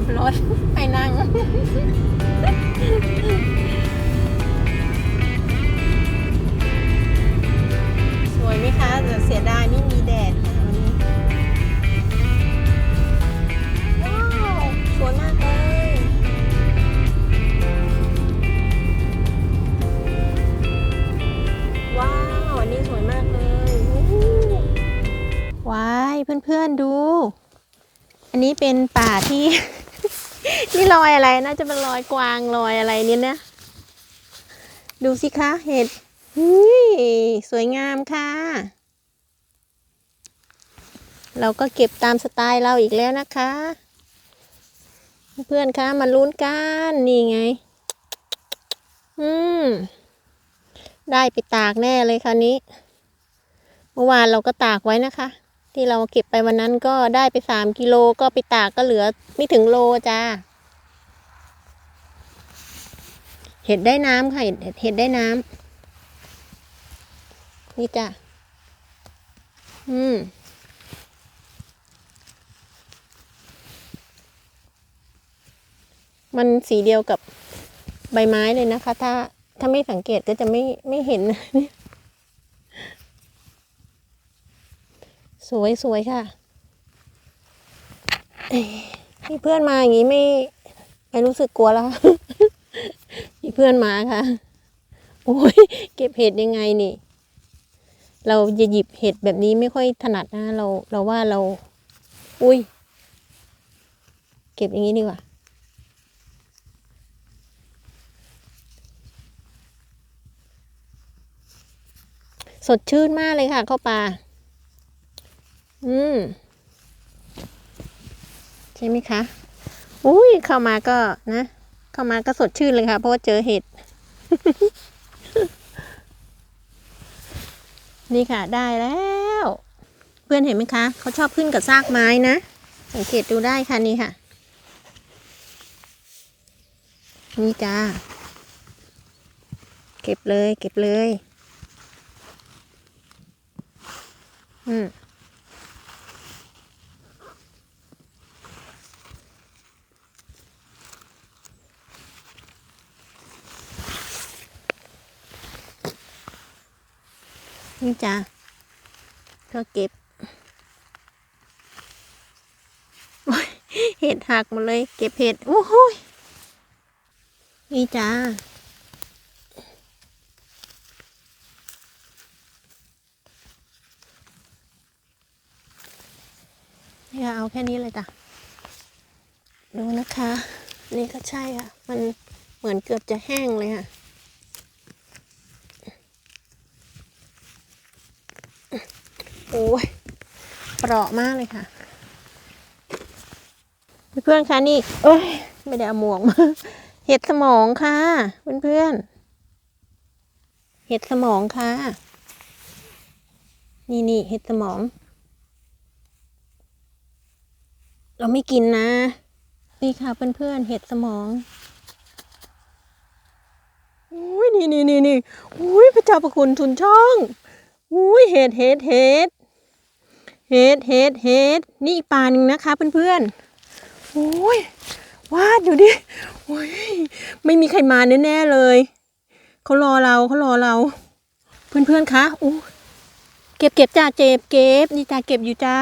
ขับรถไปนั่ง สวยไหมคะแต่เสียดายไม่มีแดดค่ะวันนี้ ว้าว สวยมากเลย ว้าวอันนี้สวยมากเลยอู้ว้ายเพื่อนๆดู อันนี้เป็นป่าที่ นี่รอยอะไรน่าจะเป็นรอยกวางรอยอะไรนี่นะ ดูสิคะเห็ดสวยงามค่ะ เราก็เก็บตามสไตล์เราอีกแล้วนะคะ เพื่อนคะมาลุ้นกันนี่ไง อืม ได้ไปตากแน่เลยคราวนี้ เมื่อวานเราก็ตากไว้นะคะ ที่เราเก็บไปวันนั้นก็ได้ไปสามกิโลก็ไปตากก็เหลือไม่ถึงโลจ้า เห็ดได้น้ำค่ะเห็ดเห็ดได้น้ำนี่จ้ะ อืมมันสีเดียวกับใบไม้เลยนะคะ ถ้าถ้าไม่สังเกตก็จะไม่ไม่เห็น สวยสวยค่ะเอ้ยมีเพื่อนมาอย่างนี้ไม่ ไม่รู้สึกกลัวแล้ว มีเพื่อนมาค่ะ โอ้ยเก็บเห็ดยังไงนี่ เราจะหยิบเห็ดแบบนี้ไม่ค่อยถนัดนะ เราเราว่าเรา อุ้ย เก็บอย่างนี้ดีกว่า สดชื่นมากเลยค่ะเข้าป่าอืม ใช่ไหมคะ อุ้ยเข้ามาก็นะ เข้ามาก็สดชื่นเลยค่ะ เพราะว่าเจอเห็ด นี่ค่ะได้แล้ว เพื่อนเห็นไหมคะ เขาชอบขึ้นกับซากไม้นะ สังเกตดูได้ค่ะนี่ค่ะ นี่จ้า เก็บเลย เก็บเลย อืม นี่จ้ะก็เก็บเห็ดหักหมดเลย เก็บเห็ดโอ้โหนี่จ้านี่ค่ะเอาแค่นี้เลยจ้ะ ดูนะคะ นี่ก็ใช่ค่ะ มันเหมือนเกือบจะแห้งเลยค่ะ โอ้ยเปราะมากเลยค่ะ เพื่อนๆคะนี่เอ้ย ไม่ได้เอาหมวกมาเห็ดสมองค่ะ เพื่อนๆ เห็ดสมองค่ะ นี่นี่เห็ดสมอง เราไม่กินนะ นี่ค่ะเพื่อนๆ เห็ดสมองอุ้ยนี่นี่นี่นี่อุ้ยพระเจ้าประคุณทุนช่องอุ้ยเห็ดเห็ดเห็ด เห็ดเห็ดเห็ดนี่อีกปลาหนึ่งนะคะเพื่อนๆโอ้ยวาดดูดิโอ้ยไม่มีใครมาแน่ๆเลยเขารอเราเขารอเรา เพื่อนๆคะอู้เก็บเก็บจ้าเจ็บเก็บนี่จ้าเก็บอยู่จ้า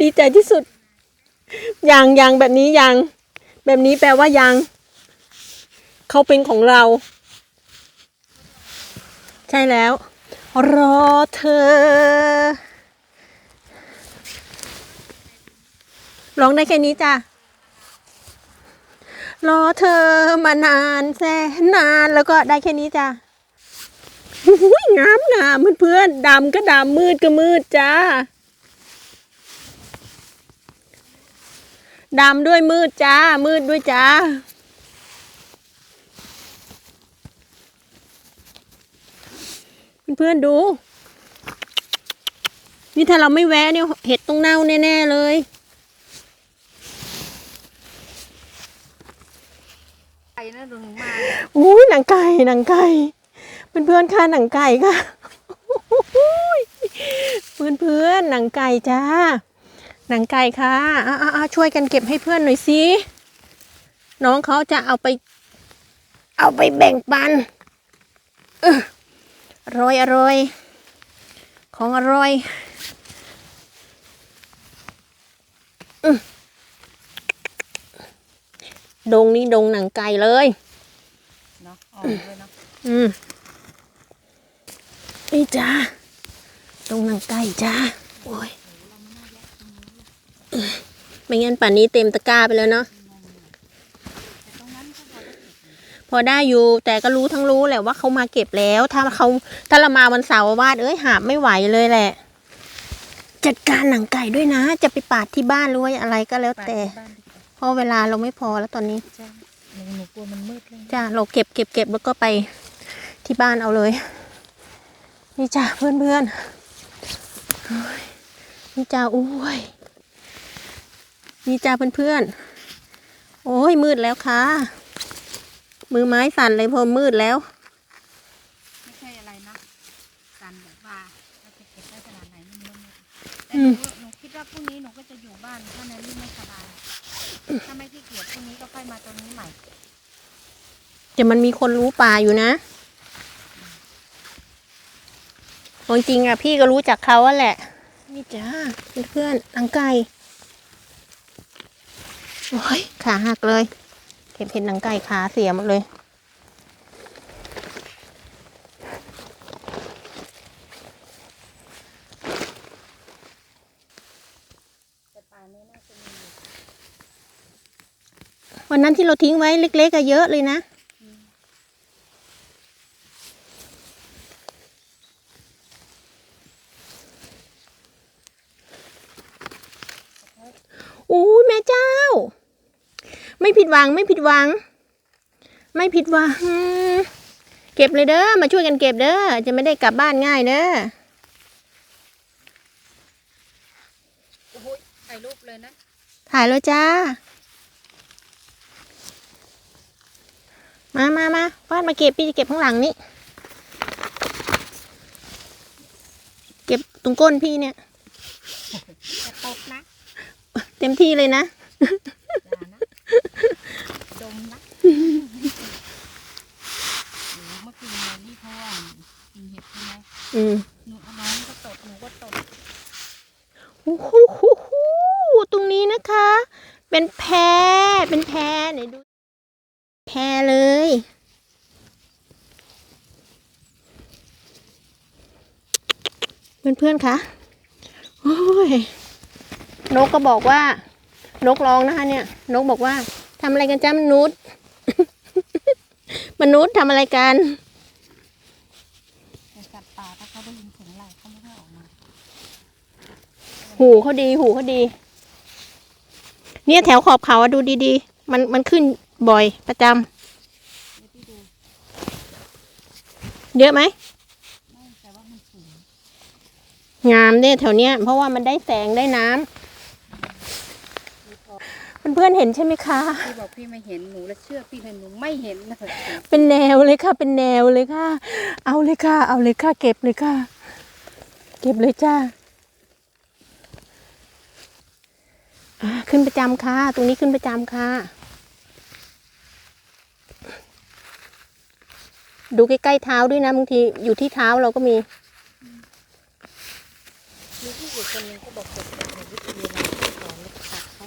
ดีใจที่สุดยังยังแบบนี้ยัง แบบนี้แปลว่ายังเขาเป็นของเรา ใช่แล้ว รอเธอ ร้องได้แค่นี้จ้ะ รอเธอมานานแสนนานแล้วก็ได้แค่นี้จ้ะอุ๊ยงามงามเพื่อนๆดำก็ดำมืดก็มืดจ้าดำด้วยมืดจ้า มืดด้วยจ้า เพื่อนๆดู นี่ถ้าเราไม่แวะเนี่ยเห็ดต้องเน่าแน่ๆเลยไปนะถึงมาอุ้ยหนังไก่หนังไก่เพื่อนๆค่ะหนังไก่ค่ะเพื่อนเพื่อนๆหนังไก่จ้า หนังไก่ค่ะอ่าอ่าช่วยกันเก็บให้เพื่อนหน่อยสิน้องเขาจะเอาไป เอาไปแบ่งปันเอออ ร่อยอร่อย ของอร่อยอื้อดงนี้ดงหนังไก่เลยเนาะออกเลยเนาะอืมนี่จ้าตรงหนังไก่จ้าโอ้ยไม่งั้นป่านนี้เต็มตะกร้าไปแล้วเนาะ พอได้อยู่แต่ก็รู้ทั้งรู้แหละว่าเขามาเก็บแล้ว ถ้าเขาถ้าเรามาวันเสาร์วาดเอ้ยหาบไม่ไหวเลยแหละ จัดการหนังไก่ด้วยนะ จะไปปาดที่บ้านหรือว่าอะไรก็แล้วไปแต่บ้านดีกว่าเพราะเวลาเราไม่พอแล้วตอนนี้ใช่หนูหนูกลัวมันมืดเลยจ้าเราเก็บเก็บเก็บแล้วก็ไปที่บ้านเอาเลย นี่จ้าเพื่อนเพื่อนๆเฮ้ยนี่จ้าอุ้ยนี่จ้าเพื่อนเพื่อนๆโอ้ยมืดแล้วค่ะ มือไม้สั่นเลยพอมืดแล้ว ไม่ใช่อะไรนะกันแบบว่าเราจะเก็บได้ขนาดไหนไม่รู้นะแต่อืหนูมหนูคิดว่าพรุ่งนี้หนูก็จะอยู่บ้านถ้าแนนนี่ไม่สบายถ้าไม่ขี้เกียจพรุ่งนี้ก็ค่อยมาตรงนี้ใหม่แต่มันมีคนรู้ป่าอยู่นะเอาจริงๆอะพี่ก็รู้จักเขาอะแหละ นี่จ้าเพื่อนๆอังไก่โอ้ยขาหักเลย เก็บเห็ดหนังไก่ขาเสียหมดเลย วันนั้นที่เราทิ้งไว้เล็กๆก็เยอะเลยนะ อู้ยแม่เจ้า ไม่ผิ ดหวังไม่ผิดหวัง ไม่ผิดหวัง เก็บเลยเด้อมาช่วยกันเก็บเด้อจะไม่ได้กลับบ้านง่ายเด้อโอ้โหถ่ายรูปเลยนะ ถ่ายแล้วจ้า มามามาฟาดมาเก็บพี่จะเก็บข้างหลังนี้ เก็บตรงก้นพี่เนี่ยจะตกนะ เต็มที่เลยนะอย่านะ ดมนะหนูเมื่อคืนเนี่ยนี่เขาว่ากินเห็ดใช่ไหมอืมหนูเอาน้องก็ตดหนูก็ตดโอ้โหหูหูตรงนี้นะคะ เป็นแพเป็นแพไหนดู แพเลยเพื่อนๆคะโอ้ยนกก็บอกว่า นกร้องนะคะ เนี่ย นกบอกว่าทำอะไรกันจ้ามนุษย์ มนุษย์ทำอะไรกันแต่สัตว์ป่าถ้าเขาได้ยินเสียงเรเขาไม่ค่อยออกมา หูเขาดี หูเขาดี เนี่ยแถวขอบเขาอะดูดีๆ มันมันขึ้นบ่อยประจำเยวพี่ดูเยอะไหมงงามเนี่ยแถวเนี้ยเพราะว่ามันได้แสงได้น้ำ เพื่อนๆเห็นใช่ไหมคะ พี่บอกพี่ไม่เห็นหนูแล้วเชื่อพี่เลยหนูไม่เห็นเลยเป็นแนวเลยค่ะ เป็นแนวเลยค่ะ เอาเลยค่ะ เอาเลยค่ะ เก็บเลยค่ะ เก็บเลยจ้าอ่าขึ้นประจำค่ะ ตรงนี้ขึ้นประจำค่ะ ดูใกล้ๆเท้าด้วยนะบางทีอยู่ที่เท้าเราก็มี มีพี่อยู่คนหนึงก็บอกเด็กๆในวิทยาลัยที่สอนแล้วก็ตัดเขา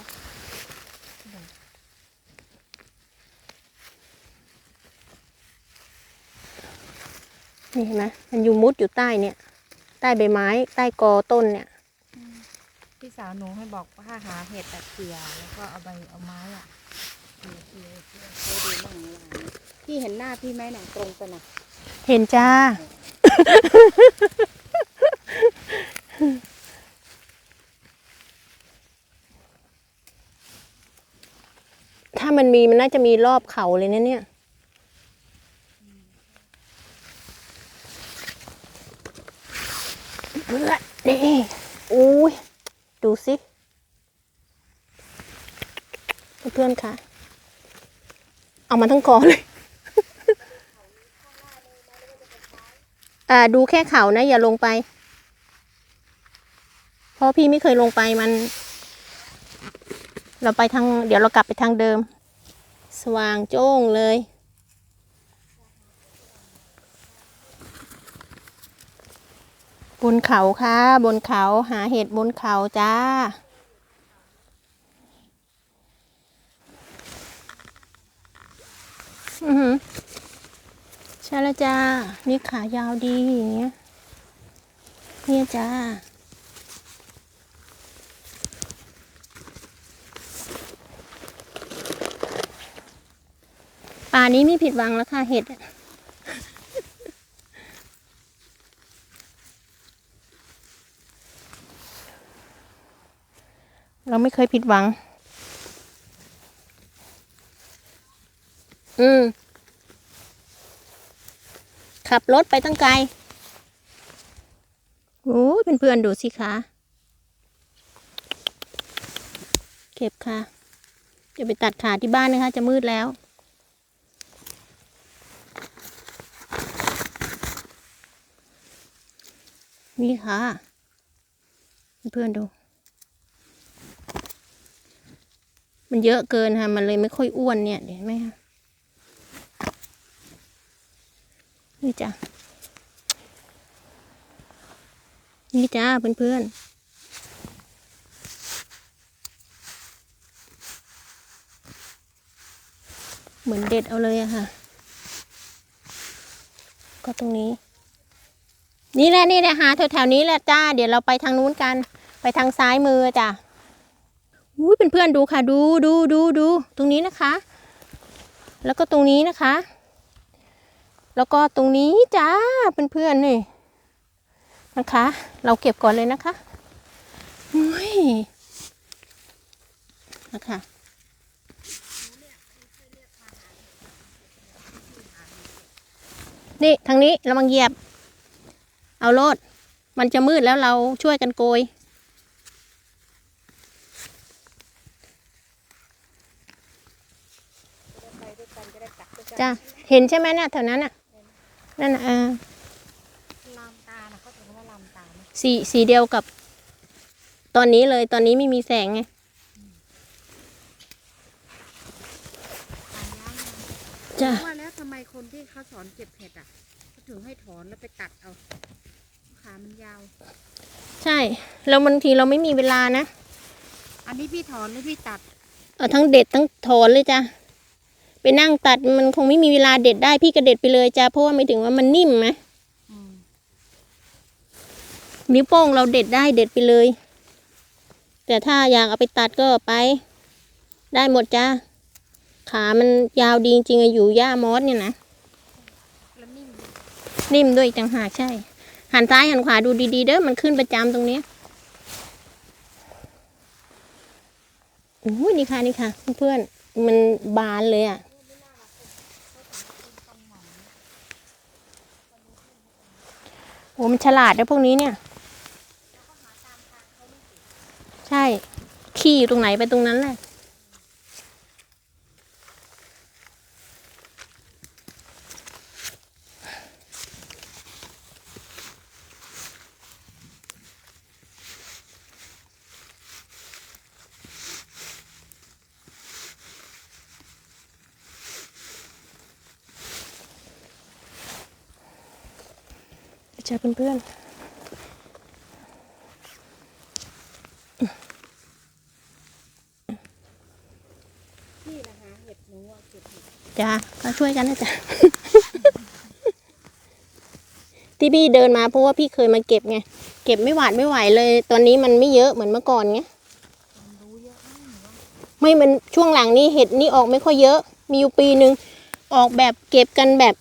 นี่เห็นไหมมันอยู่มุดอยู่ใต้เนี่ย ใต้ใบไม้ ใต้กอต้นเนี่ย พี่สาวหนูให้บอกว่าหาเห็ดแบบเกลือแล้วก็เอาใบเอาไม้อะเกลือเกลือเกลือเขาดูมั่งอะไรพี่เห็นหน้าพี่ไหมหนังตรงไปน่ะเห็นจ้า ถ้ามันมีมันน่าจะมีรอบเขาเลยนะเนี่ยเบื่อนี่ ดูสิเพื่อนค่ะ เอามาทั้งกอเลยอ่าดูแค่เขานะ อย่าลงไป เพราะพี่ไม่เคยลงไปมัน เราไปทาง เดี๋ยวเรากลับไปทางเดิม สว่างโจ้งเลย บนเขาค่ะ บนเขาหาเห็ดบนเขาจ้า อือหือใช่แล้วจ้า นี่ขายาวดีอย่างเงี้ย เนี่ยจ้าป่านี้ไม่ผิดหวังแล้วค่ะเห็ด เราไม่เคยผิดหวัง อืม ขับรถไปตั้งไกล โอ้ยเป็นเพื่อนๆดูสิคะ เก็บค่ะ จะไปตัดขาที่บ้านนะคะ จะมืดแล้วนี่ค่ะ เพื่อนๆดู มันเยอะเกินค่ะ มันเลยไม่ค่อยอ้วนเนี่ยเห็นไหมคะนี่จ้ะนี่จ้าเพื่อนๆเหมือนเด็ดเอาเลยอะค่ะ ก็ตรงนี้ นี่แหละนี่แหละหาแถวๆนี้แหละจ้า เดี๋ยวเราไปทางนู้นกัน ไปทางซ้ายมือจ้ะ อุ้ยเป็นเพื่อนๆดูค่ะ ดูดูดูดูตรงนี้นะคะ แล้วก็ตรงนี้นะคะ แล้วก็ตรงนี้จ้าเพื่อนๆนี่นะคะ เราเก็บก่อนเลยนะคะอุ้ยนะคะนี่ทางนี้ระวังเหยียบ เอาโลด มันจะมืดแล้วเราช่วยกันโกย ไปด้วยกัน จะได้ตักด้วยกันจ้ะเห็นใช่ไหมน่ะแถวนั้นน่ะนั่นน่ะเออลามตานะเขาถึงว่าลามตาไหมสีสีเดียวกับ ตอนนี้เลยตอนนี้ไม่มีแสงไงตามย่างจ้ะว่าแล้วทำไมคนที่เขาสอนเก็บเห็ดอะเขาถึงให้ถอนแล้วไปตัดเอาขามันยาว ใช่แล้วบางทีเราไม่มีเวลานะ อันนี้พี่ถอนหรือพี่ตัด เอาทั้งเด็ดทั้งถอนเลยจ้ะ ไปนั่งตัดมันคงไม่มีเวลาเด็ดได้พี่ก็เด็ดไปเลยจ้ะเพราะว่าไม่ถึงว่ามันนิ่มไหมนิ้วโป้งเราเด็ดได้เด็ดไปเลย แต่ถ้าอยากเอาไปตัดก็ไป ได้หมดจ้าขามันยาวดีจริงๆอะอยู่หญ้ามอสเนี่ยนะนิ่มนิ่มด้วยอีกต่างหากใช่ หันซ้ายหันขวาดูดีๆ เด้อมันขึ้นประจำตรงนี้โอ้ยนี่ค่ะนี่ค่ะ เพื่อนๆมันบานเลยอะ โอ้มันฉลาดนะพวกนี้เนี่ย ใช่ ขี่อยู่ตรงไหนไปตรงนั้นแหละ จอเพื่อนพี่นะคะเห็ดหนูอะเก็บเห็ดๆจ้าก็ช่วยกันนะจ๊ะที่พี่เดินมาเพราะว่าพี่เคยมาเก็บไง เก็บไม่หวาดไม่ไหวเลย ตอนนี้มันไม่เยอะเหมือนเมื่อก่อนไงมันรู้เยอะมากหนูว่าไม่มันช่วงหลังนี้เห็ดนี่ออกไม่ค่อยเยอะ มีอยู่ปีหนึ่งออกแบบเก็บกันแบบ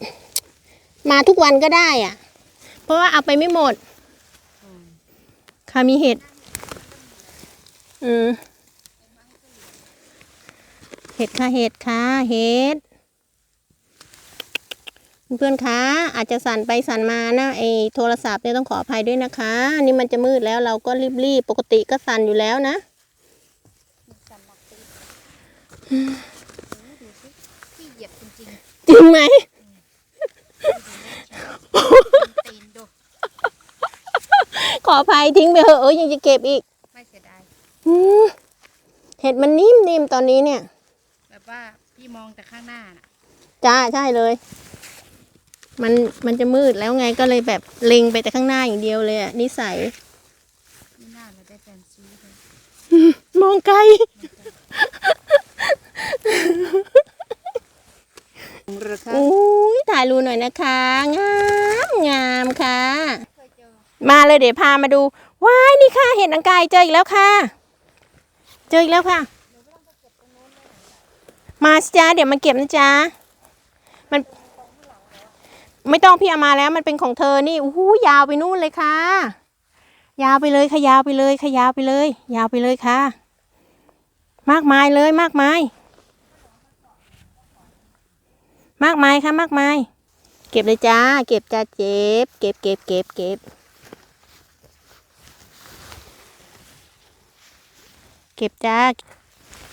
มาทุกวันก็ได้อะ เพราะว่าเอาไปไม่หมดอืมค่ะมีเห็ด อืมเห็ดค่ะเห็ดค่ะเห็ดเพื่อนๆคะอาจจะสั่นไปสั่นมานะไอโทรศัพท์เนี่ยต้องขออภัยด้วยนะคะอันนี่มันจะมืดแล้วเราก็รีบๆปกติก็สั่นอยู่แล้วนะสั่นหลักตีนดูสิพี่เหยียบจริงจริงไหมๆตีนดู ขออภัยทิ้งไปเถอะเออยังจะเก็บอีกไม่เสียดายอืมเห็ดมันนิ่มๆตอนนี้เนี่ย แบบว่าพี่มองแต่ข้างหน้าน่ะจ้าใช่เลย มันมันจะมืดแล้วไงก็เลยแบบเล็งไปแต่ข้างหน้าอย่างเดียวเลยอะนิสัยไม่น่าเราได้แฟนซีเลยมองไกลหรือคะอุ้ยถ่ายรูปหน่อยนะคะ งามงามค่ะเคยเจอ มาเลยเดี๋ยวพามาดู ว้ายนี่ค่ะเห็ดอังกายเจออีกแล้วค่ะ เจออีกแล้วค่ะ มาสิจ้าเดี๋ยวมาเก็บนะจ๊ะมัน ไม่ต้องพี่เอามาแล้วมันเป็นของเธอนี่อู้หูยาวไปนู่นเลยค่ะ ยาวไปเลยค่ะยาวไปเลยค่ะยาวไปเลย ยาวไปเลยค่ะ มากมายเลยมากมาย มากมายค่ะมากมาย เก็บเลยจ้า เก็บจ้าเจ็บ เก็บเก็บเก็บเก็บ เก็บจ้า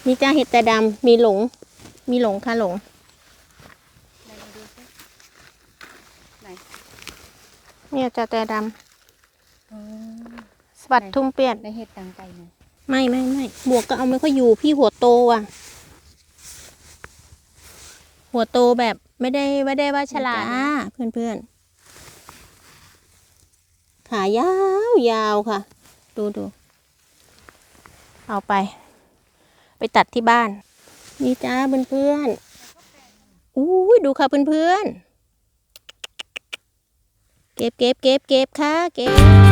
นี่จ้าเห็ดแต่ดำมีหลง มีหลงค่ะหลงไหนมาดูสิไหนเนี่ยจ้าแต่ดอ๋อำสวัสดทุ่มเปียดในเห็ดต่างไก่ไหมไม่ไม่ไม่หมวกก็เอาไม่ค่อยอยู่พี่หัวโตอะ หัวโตแบบไม่ได้ไม่ได้ว่าฉลาดเพื่อนเพื่อนๆขายาวยาวค่ะ ดูดู เอาไป ไปตัดที่บ้าน นี่จ้าเพื่อนเพื่อนๆอู้ยดูค่ะเพื่อนเพื่อนๆเก็บเก็บเก็บเก็บค่ะเก็บ